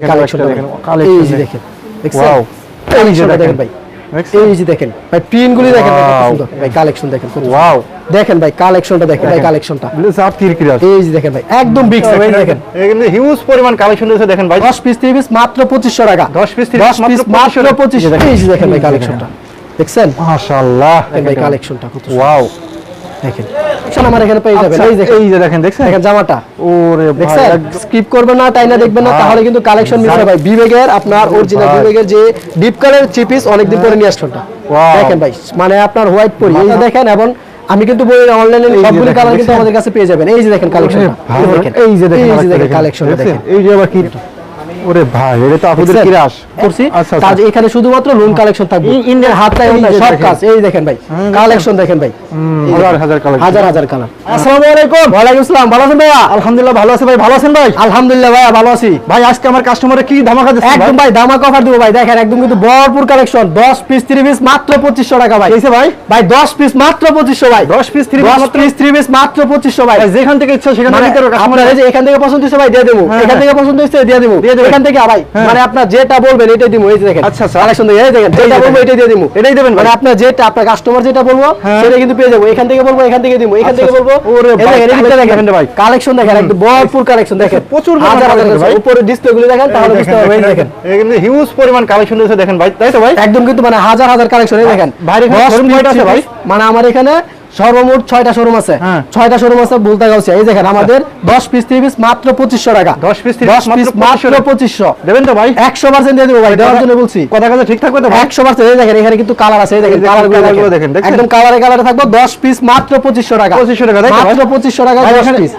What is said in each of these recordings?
দেখেন, এই যে দেখেন। ভাই। এই যে দেখেন। ভাই গুলি দেখেন ভাই, কালেকশন দেখেন ওয়াও দেখেন ভাই কালেকশনটা দেখেন ভাই কালেকশনটা সাত কিরকিরা এই যে দেখেন ভাই একদম বিগ সাইজ দেখেন। এখানে হিউজ পরিমাণ কালেকশন রয়েছে দেখেন ভাই। 10 পিস 30 পিস মাত্র 2500 টাকা। 10 piece, 30 10 মাত্র পিস মাত্র 2500 2500 টাকা। এই যে দেখেন ভাই কালেকশনটা দেখছেন? মাশাআল্লাহ। ভাই কালেকশনটা কত ওয়াও দেখেন। কালেকশন আমার এখানে পেয়ে যাবেন। এই দেখেন। এই যে দেখেন দেখছেন? দেখেন জামাটা। ওরে ভাই স্কিপ করবেন না টাইনা দেখবেন না তাহলে কিন্তু কালেকশন মিস ভাই। বিবেকের আপনার অরিজিনাল বিবেকের যে ডিপ কালার চিপিস অনেকদিন পরে নিয়ে আসছেন দেখেন ভাই মানে আপনার হোয়াইট পরি। এই যে দেখেন এবং আমি কিন্তু বলি অনলাইনে সবগুলো কালার কিন্তু আমাদের কাছে পেয়ে যাবেন। এই যে দেখেন কালেকশন এই যে দেখেন এই যে দেখেন আরেকটা দেখেন। এই যে আবার কি ওরে ভাই এটা তো আপনাদের? কিরাস করছি। আচ্ছা, আচ্ছা। এখানে শুধুমাত্র লোন কালেকশন থাকবে। এই- ইন্ডিয়ান হাত নাই এই সব কাজ এই দেখেন ভাই। কালেকশন দেখেন ভাই। হাজার হাজার কালেকশন হাজার হাজার কালার আসসালামু আলাইকুম। ওয়ালাইকুম আসসালাম ভালো আছেন ভাইয়া? আলহামদুলিল্লাহ ভালো আছে ভাই। ভালো আছেন ভাই? আলহামদুলিল্লাহ ভাইয়া ভালো আছি। ভাই আজকে আমার কাস্টমারে কি ধামাকা দিচ্ছে একদম ভাই? দামাক অফার দিব ভাই। দেখেন একদম কিন্তু ভরপুর কালেকশন 10 পিস 3 পিস মাত্র 2500 টাকা ভাই। কইছে ভাই? ভাই 10 পিস মাত্র 2500 ভাই। 10 পিস 3 10 পিস 3 পিস মাত্র 2500 ভাই। ভাই যেখান থেকে ইচ্ছা সেখান মানে থেকে এই যে এখান থেকে পছন্দ হচ্ছে ভাই দিয়ে দেবো। হ্যাঁ, এখান হ্যাঁ। থেকে পছন্দ হচ্ছে দিয়ে দেবো। দিয়ে দেবেন। এখান থেকে ভাই হ্যাঁ। মানে আপনার যেটা বলবেন এটাই দিব এই দেখেন আচ্ছা, আচ্ছা। কালেকশন দেখেন এই দেখেন যেটা বলব এটাই দিয়ে দিব এটাই দেবেন মানে ভাই। আপনার যেটা আপনার কাস্টমার যেটা বলব হ্যাঁ। সেটা কিন্তু পেয়ে যাব এখান থেকে বলব এখান থেকে দিব এখান আচ্ছা, থেকে বলব ওরে ভাই, দেখেন, দেখেন দেখেন ভাই। কালেকশন দেখেন একদম ভরপুর কালেকশন দেখেন প্রচুর হাজার হাজার ভাই। উপরে ডিসপ্লে গুলো দেখেন তাহলে বুঝতে পারবেন এই দেখেন এখানে হিউজ পরিমাণ কালেকশন রয়েছে দেখেন ভাই তাই তো ভাই একদম কিন্তু মানে হাজার হাজার কালেকশন দেখেন বাইরে এখানে কয়টা আছে ভাই? মানে আমার এখানে সর্বমোট ছয়টা শোরুম আছে। হ্যাঁ। ছয়টা শোরুম আছে বলতে এই দেখেন আমাদের 10 পিস 3 পিস মাত্র 2500 টাকা। 10 piece, 30 10 মাত্র পিস মাত্র 2500 2500 দেবেন তো ভাই? 100% দিয়ে দেবো ভাই দেওয়ার জন্য বলছি। কথা কথা ঠিক থাকবে তো ভাই? 100% এই দেখেন এখানে কিন্তু কালার আছে এই দেখেন কালারগুলো গুলো দেখেন, দেখেন একদম কালারে কালারে থাকবে 10 পিস মাত্র 2500 টাকা। 2500 টাকা, মাত্র 2500 টাকা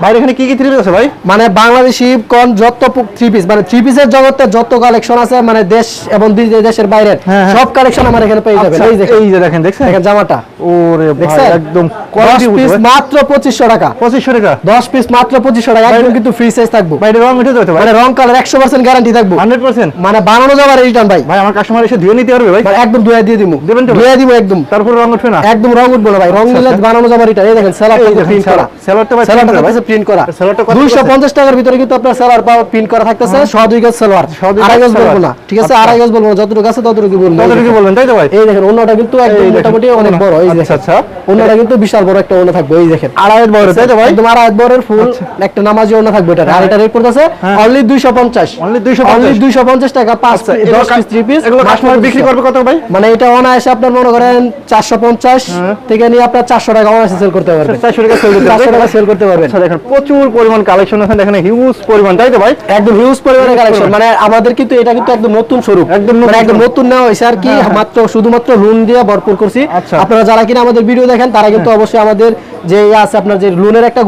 ভাই এখানে কি কি থ্রি আছে ভাই? মানে বাংলাদেশি কোন যত থ্রি পিস মানে থ্রি পিসের জগতে যত কালেকশন আছে মানে দেশ এবং দেশের বাইরের হ্যাঁ, হ্যাঁ। সব কালেকশন আমার এখানে পেয়ে যাবেন। আচ্ছা, এই দেখেন। এই যে দেখেন দেখছেন? জামাটা। ওরে ভাই দেখছেন? একদম পিস মাত্র 2500 টাকা। 2500 টাকা? 10 পিস মাত্র 2500 টাকা একদম কিন্তু ফ্রি সাইজ থাকব। ভাই রং উঠে যাবে তো মানে রং কালার 100% গ্যারান্টি থাকব। 100% মানে বানানো যাবে রিটার্ন ভাই। ভাই আমার কাস্টমার এসে ধুয়ে নিতে পারবে ভাই? একদম ধুয়ে দিয়ে দিমু। দেবেন তো? ধুয়ে দিব একদম। তারপর রং উঠবে না? একদম রং উঠবো না ভাই রং নিলে আচ্ছা। বানানো যাবে রিটার্ন এই দেখেন সেলার প্রিন্ট করা। Seller ভাই সেলারটা ভাই। প্রিন্ট করা। সেলারটা কত 250 টাকার ভিতরে কিন্তু আপনার সেলার পাওয়া প্রিন্ট করা থাকতেছে সহ দুই গজ সেলার আড়াই গজ বলব না ঠিক আছে? আচ্ছা। আড়াই গজ বলব না যতটুকু আছে ততটুকু বলব। কত কি বলবেন তাই তো ভাই? এই দেখেন অন্যটা কিন্তু একদম মোটামুটি অনেক বড় এই আচ্ছা, আচ্ছা। অন্যটা কিন্তু বিশাল বড় একটা অন্য থাকবে এই দেখেন। আড়াই বড় তাই তো ভাই? একদম আড়াই বড়ের ফুল একটা নামাজি অন্য থাকবে এটা। আর এটা রেট পড়তেছে হ্যাঁ। অনলি 250 Only 250 অনলি 250 টাকা 5 আচ্ছা, 10 পিস 3 পিস এগুলো কাস্টমার বিক্রি করবে কত ভাই? মানে এটা অনায়াসে আপনার মনে করেন 450 হ্যাঁ। থেকে নিয়ে আপনার 400 টাকা অনায়াসে সেল করতে পারবেন। 400 টাকা সেল করতে 400 টাকা সেল করতে পারবেন। আচ্ছা দেখেন প্রচুর পরিমাণ কালেকশন আছে দেখেন হিউজ পরিমাণ তাই তো ভাই? একদম হিউজ পরিমাণে Huge কালেকশন মানে আমাদের কিন্তু এটা কিন্তু একদম নতুন স্বরূপ একদম নতুন মানে একদম নতুন নেওয়া হয়েছে আর কি হ্যাঁ, হ্যাঁ। মাত্র শুধুমাত্র লোন দিয়ে ভরপুর করছি। আচ্ছা। আপনারা যারা কিনা আমাদের ভিডিও দেখেন তারা কিন্তু অবশ্যই আমাদের যে ইয়ে আছে আপনার যে লোনের একটা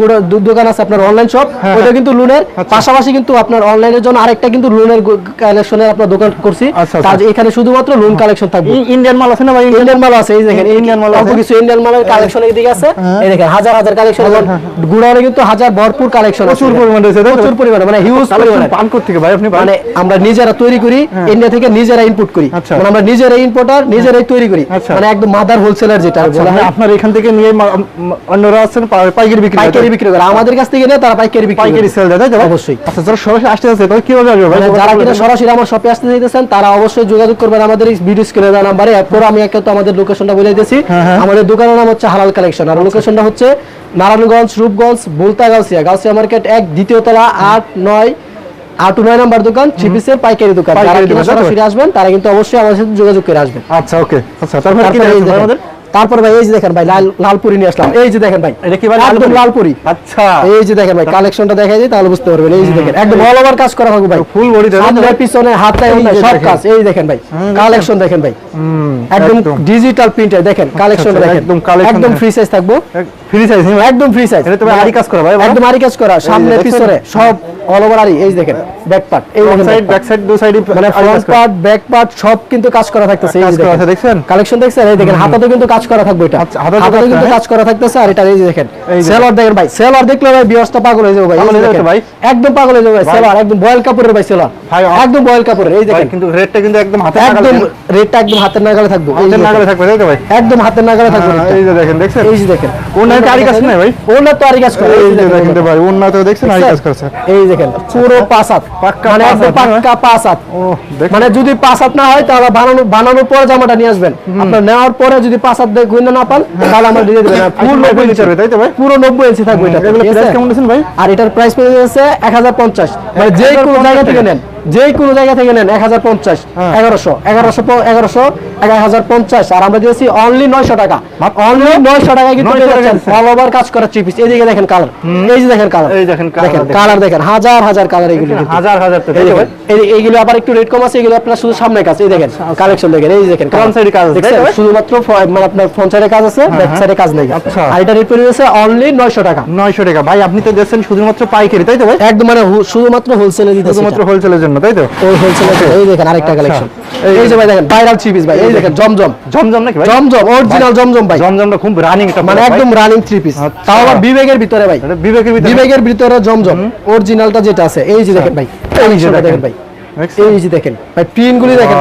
দোকান আছে আপনার অনলাইন শপ হ্যাঁ, ওইটা কিন্তু লোনের। আচ্ছা। পাশাপাশি কিন্তু আপনার অনলাইনের জন্য আরেকটা কিন্তু লোনের কালেকশনের আপনার দোকান করছি। আচ্ছা, তার আচ্ছা। এখানে শুধুমাত্র লোন কালেকশন থাকবে। ইন্ডিয়ান মাল আছে না ভাই? ইন্ডিয়ান মাল আছে এই দেখেন Indian মাল আছে। কিছু ইন্ডিয়ান মালের কালেকশন এদিকে আছে। এই দেখেন হাজার হাজার কালেকশন গুড়ানে কিন্তু হাজার ভরপুর কালেকশন প্রচুর পরিমাণ তো? প্রচুর পরিমাণে মানে হিউজ পরিমাণে। পান করতে থেকে ভাই আপনি মানে আমরা নিজেরা তৈরি করি ইন্ডিয়া থেকে নিজেরা ইনপুট করি। মানে আমরা নিজেরা ইম্পোর্টার নিজেরাই তৈরি করি। মানে একদম মাদার হোলসেলার যেটা মানে হয়। আপনার এখান থেকে নিয়ে অন্যরা আছেন পাইকারি বিক্রি পাইকারি বিক্রি করে আমাদের কাছ থেকে নিয়ে তারা পাইকারি বিক্রি পাইকারি সেল দেয় তাই অবশ্যই। আচ্ছা যারা সরাসরি আসতে যাচ্ছে তাহলে কীভাবে আসবে ভাই? মানে যারা কিনা সরাসরি আমার শপে আসতে চাইতেছেন তারা অবশ্যই যোগাযোগ করবেন আমাদের এই ভিডিও স্ক্রিনে দেওয়া নাম্বারে। এরপর আমি একটা তো আমাদের লোকেশনটা বলে দিয়েছি। হ্যাঁ, হ্যাঁ। আমাদের দোকানের নাম হচ্ছে হালাল কালেকশন আর লোকেশনটা হচ্ছে নারায়ণগঞ্জ রূপগঞ্জ বুলতা গাউসিয়া। গাউসিয়া মার্কেট এক দ্বিতীয় তলা আট নয় আট নয় নাম্বার দোকান চিপিসের পাইকারি দোকান। যারা কিনা দোকান, তাই তো? সরাসরি আসবেন তারা কিন্তু অবশ্যই আমাদের সাথে যোগাযোগ করে আসবেন। আচ্ছা ওকে। আচ্ছা তারপরে কি। আমাদের? তারপর ভাই এই যে দেখেন ভাই লাল লালপুরি নিয়ে আসলাম। এই যে দেখেন ভাই এটা কি ভাই একদম লালপুরি? আচ্ছা। এই যে দেখেন ভাই কালেকশনটা দেখাই দিই তাহলে বুঝতে পারবেন। এই যে দেখেন একদম অল ওভার কাজ করা হবে ভাই। ফুল বডি সামনে পিছনে হাতে সব কাজ। এই দেখেন ভাই কালেকশন দেখেন ভাই। একদম ডিজিটাল প্রিন্টার দেখেন কালেকশন আচ্ছা, দেখেন। একদম কালেকশন একদম ফ্রি সাইজ থাকব। ফ্রি সাইজ একদম ফ্রি সাইজ এটা তো ভাই আরি কাজ করা ভাই? একদম আরি কাজ করা সামনে পিছনে সব অল ওভার আরি এই দেখেন ব্যাক পার্ট এই সাইড ব্যাক সাইড দু সাইডে মানে ফ্রন্ট পার্ট ব্যাক পার্ট সব কিন্তু কাজ করা থাকতেছে এই দেখেন। দেখছেন? কালেকশন দেখছেন? এই দেখেন হাতাতে কিন্তু কাজ করা থাকবে এটা। আচ্ছা, হাতাতে কিন্তু কাজ করা থাকতেছে আর এটা এই দেখেন। সেলার দেখেন ভাই সেলার দেখলে ভাই বিয়সটা পাগল হয়ে যাবে ভাই হয়ে। একদম পাগল হয়ে যাবে ভাই। সেলার একদম বয়েল কাপড়ের ভাই সেলার একদম বয়েল কাপড়ের এই দেখেন। কিন্তু রেটটা কিন্তু একদম হাতে একদম রেটটা একদম হাতের নাগালে থাকবে হাতের নাগালে থাকবে ভাই। একদম হাতের নাগালে থাকবে হ্যাঁ। এই দেখেন দেখছেন? এই দেখেন। কোন ওনাতে আরি কাজ নাই ভাই? ওনার তো আরি কাজ করে। এই এই যে যে দেখেন। তো ভাই ওনাতে দেখছেন আরি কাজ করছে। এই দেখেন পুরো পাঁচ হাত। পাক্কা মানে একদম পাক্কা পাঁচ হাত। মানে যদি পাঁচ হাত না হয় তাহলে বানানো বানানোর পরে জামাটা নিয়ে আসবেন। আপনার নেওয়ার পরে যদি পাঁচ হাত দিয়ে গুণে না পান তাহলে আমরা দিয়ে দেবেন পুরো নব্বই ইঞ্চি হবে তাই তো ভাই? পুরো নব্বই ইঞ্চি থাকবে এটা প্রাইস? কেমন দিচ্ছেন ভাই? আর এটার প্রাইস পেয়ে যাচ্ছে এক হাজার পঞ্চাশ। মানে যে কোনো জায়গা থেকে নেন। যে কোনো জায়গা থেকে নেন এক হাজার পঞ্চাশ হ্যাঁ। এগারোশো এগারোশো এগারোশো এক হাজার পঞ্চাশ। আর আমরা দিয়েছি অনলি নয়শো টাকা। অনলি নয়শো টাকা কিন্তু 900 অল ওভার কাজ করা থ্রি পিস এইদিকে দেখেন কালার এই যে দেখেন কালার এই দেখেন। কালার দেখেন হাজার হাজার কালার এগুলো হাজার হাজার এইগুলো আবার একটু রেট কম আছে এগুলো আপনার শুধু সামনে কাজ। এই দেখেন কালেকশন দেখেন। এই দেখেন side এ কাজ আছে? শুধুমাত্র মানে আপনার ফ্রন্ট সাইডে কাজ আছে ব্যাক হ্যাঁ। সাইডে কাজ নেই। আচ্ছা। আর এটা রেট পড়ে গেছে অনলি 900 টাকা। নয়শো টাকা। ভাই আপনি তো দিচ্ছেন শুধুমাত্র পাইকারি তাই তো ভাই? একদম মানে শুধুমাত্র হোলসেলে দিতেছে শুধুমাত্র হোলসেলের জন্য। তাই তো? ওই হোলসেলে এই দেখেন আরেকটা কালেকশন এই এই যে ভাই দেখেন ভাইরাল থ্রি পিস ভাই এই দেখেন জমজম। জমজম নাকি ভাই? জমজম অরিজিনাল জমজম ভাই। জমজমটা খুব রানিং একটা মানে একদম রানিং থ্রি পিস আচ্ছা। তাও আবার বিবেকের ভিতরে ভাই। বিবেকের ভিতরে। বিবেকের ভিতরে জমজম। অরিজিনালটা যেটা আছে এই যে দেখেন ভাই এই যে দেখেন। ভাই। এই যে দেখেন ভাই প্রিন্ট গুলি দেখেন।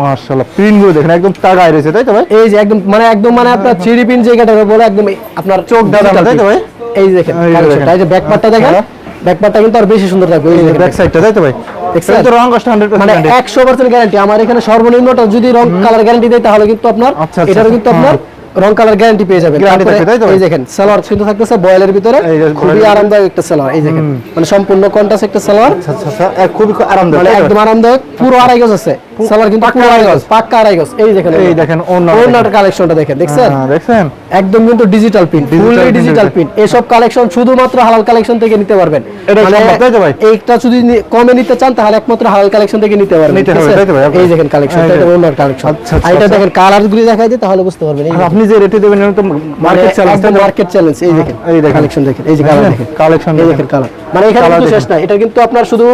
মাশাআল্লাহ প্রিন্টগুলো দেখেন একদম তাগায় রয়েছে তাই তো ভাই? এই যে একদম মানে একদম মানে আপনার থ্রি পিন যে বলে একদম আপনার চোখ দাদা, তাই তো ভাই? এই যে দেখেন এই যে ব্যাক পার্টটা দেখেন। হ্যাঁ। ব্যাক পার্টটা কিন্তু আর বেশি সুন্দর থাকবে এই যে ব্যাক সাইডটা তাই তো ভাই? এটা তো রং কষ্ট 100% মানে guarantee। একশো পার্সেন্ট গ্যারান্টি আমার এখানে সর্বনিম্নটা যদি রং কালার গ্যারান্টি দেয় তাহলে কিন্তু আপনার আচ্ছা, আচ্ছা, এটারও কিন্তু আপনার রং কালার গ্যারান্টি পেয়ে যাবেন? এই দেখেন সালোয়ার কিন্তু থাকতেছে বয়েলের ভিতরে। খুবই আরামদায়ক একটা সালোয়ার এই দেখেন। মানে সম্পূর্ণ কন্টাস একটা সালোয়ার। আচ্ছা আচ্ছা আচ্ছা খুবই আরামদায়ক মানে একদম আরামদায়ক পুরো আড়াই গজ আছে। সালোয়ার কিন্তু পাক্কা এই দেখেন এই দেখেন ওনার কালেকশনটা দেখেন দেখছেন? হ্যাঁ, দেখছেন? একদম কিন্তু ডিজিটাল প্রিন্ট ফুললি ডিজিটাল এটা। প্রিন্ট এসব কালেকশন শুধুমাত্র হালাল কালেকশন থেকে নিতে পারবেন। এটা? এইটা যদি কমে নিতে চান তাহলে একমাত্র হালাল কালেকশন থেকে নিতে পারবেন? এই দেখেন কালেকশন এটা ওনার কালেকশন। আচ্ছা, আচ্ছা, আর এটা আচ্ছা। দেখেন কালার গুলি তাহলে বুঝতে পারবেন। আপনি যে রেটে দেবেন এটা তো মার্কেট চ্যালেঞ্জ মার্কেট চ্যালেঞ্জ এই দেখেন। এই দেখেন। কালেকশন দেখেন এই যে কালার দেখেন, collection এই। দেখেন। কালার মানে এখানে কিন্তু শেষ না এটা কিন্তু আপনার শুধু